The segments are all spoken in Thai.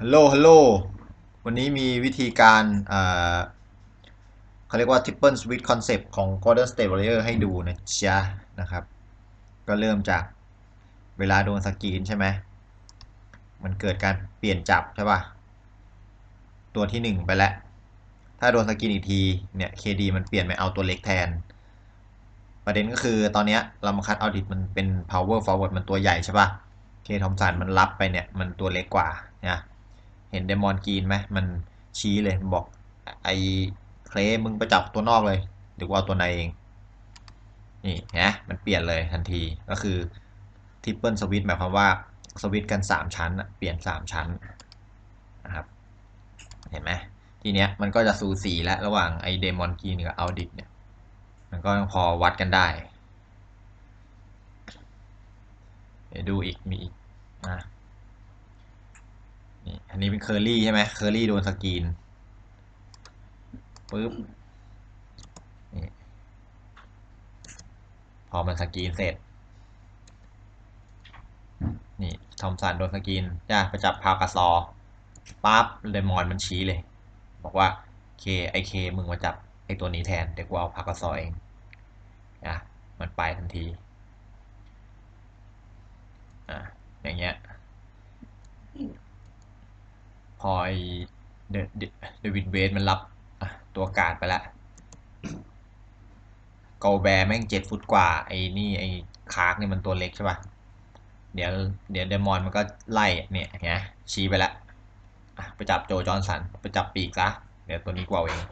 ฮัลโหล ฮัลโหล วันนี้มีวิธีการเอ่อเขาเรียกว่า triple switch concept ของ Golden State Warrior ให้ดูนะจ๊ะนะครับ ก็เริ่มจากเวลาโดนสกรีนใช่ไหม มันเกิดการเปลี่ยนจับใช่ป่ะ ตัวที่หนึ่งไปแล้ว ถ้าโดนสกรีนอีกที เนี่ย KD มันเปลี่ยนไปเอาตัวเล็กแทน ประเด็นก็คือตอนนี้ยลำคัดเอาดิตมันเป็น power forward มันตัวใหญ่ใช่ป่ะ เคทอมสันมันรับไปเนี่ย มันตัวเล็กกว่านะ เห็นเดมอนกรีนไหมมันชี้เลยมันบอกไอ้เคลมึงไปจับตัวนอกเลยเดี๋ยวกูเอาตัวในเอง นี่นะมันเปลี่ยนเลยทันทีก็คือทิปเปิลสวิตหมายความว่าสวิตกัน 3 ชั้นเปลี่ยน 3 ชั้นนะครับเห็นไหมทีเนี้ยมันก็จะสูสีแล้วระหว่างไอเดมอนกรีนกับเอาดิตเนี่ยมันก็พอวัดกันได้ เดี๋ยวดูอีกมีอีกนะ อันนี้เป็นเคอรี่ใช่ไหมเคอรี่โดนสกรีนปุ๊บนี่พอมันสกรีนเสร็จ นี่ทอมสันโดนสกรีนจ้าไปจับพาวกาซอปั๊บเดมอนมันชี้เลย บอกว่าเคไอเคมึงมาจับไอตัวนี้แทนเดี๋ยวกูเอาพาวกาซอเองอะมันไปทันทีอะอย่างเงี้ย พ อไอเดเดวิดเวสมันรับตัวการไปแล้วโกลแบร์แม่งเจ็ดฟุตกว่า ไอ้นี่ไอ้คาร์กนี่มันตัวเล็กใช่ป่ะ เดี๋ยวเดี๋ยวเดมอนมันก็ไล่เนี่ยเห็นไหมชี้ไปแล้วอะไปจับโจจอนสัน ไปจับปีกซะเดี๋ยวตัวนี้กว่าเอง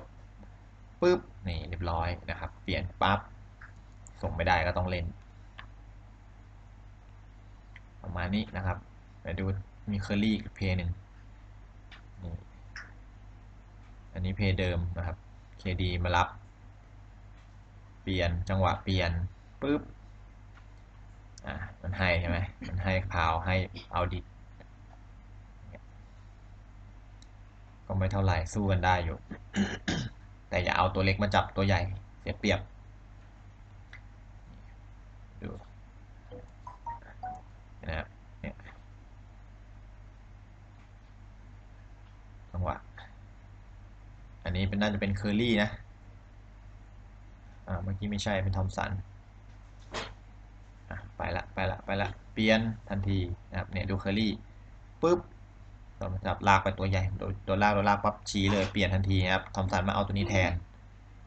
ปุ๊บนี่เรียบร้อยนะครับ เปลี่ยนปั๊บส่งไม่ได้ก็ต้องเล่นประมาณนี้นะครับไปดูมีเคอรี่กับเพย์หนึ่งนี่อั นี้เพย์เดิมนะครับ KD มารับ เปลี่ยนจังหวะเปลี่ยนปุ๊บอะมันให้ใช่ไหมมันให้พาวให้เอาดิก็ไม่เท่าไหร่สู้กันได้อยู่ แต่อย่าเอาตัวเล็กมาจับตัวใหญ่ เสียเปรียบ ดูนะครับเนี่ยจังหวะ อั นี้เป็นน่าจะเป็นเคอรี่นะ อ่า เมื่อกี้ไม่ใช่เป็นทอมสัน อะ ไปละ ไปละ ไปละ เปลี่ยนทันทีนะครับ เนี่ยดูเคอรี่ปุ๊บเราจับลากไปตัวใหญ่โดนโดนลาก โดนลากปั๊บชี้เลย เปลี่ยนทันทีนะครับ ทอมสันมาเอาตัวนี้แทน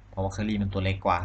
เพราะว่าเคอรี่มันตัวเล็กกว่า